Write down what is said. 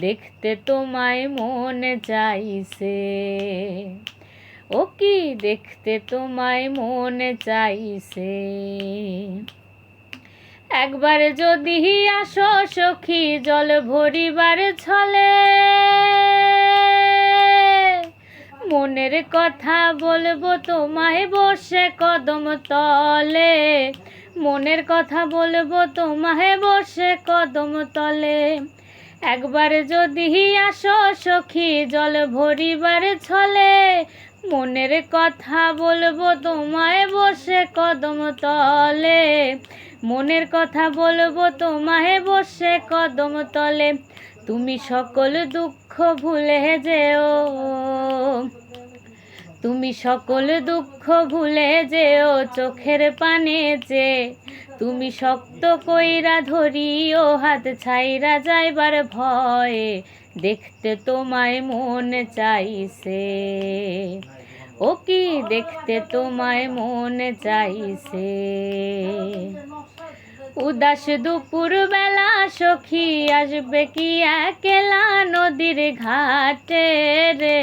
দেখতে তোমায় মন চাইছে। ও কি দেখতে তোমায় মন চাইছে? একবার যদি আসো সখী, জল ভরিবার ছলে। মনের কথা বলব তোমায় বসে কদম তলে। মনের কথা বলব তোমায় বসে কদম তলে। একবার যদি আসো সখী, জল ভরিবার ছলে মনের কথা বলব তোমায় বসে কদম তলে। মনের কথা বলব তোমায় বসে কদম তলে। তুমি সকল দুঃখ ভুলে যেও। তুমি সকল দুঃখ ভুলে যেও চোখের পানে যে, তুমি শক্ত কইরা ধরিও হাত ছাইরা যাইবার ভয়ে, দেখতে তোমায় মন চাইছে। ও কি দেখতে তোমায় মন চাইছে? উদাস দুপুর বেলা সখী আসবে কি একলা নদীর ঘাটে রে?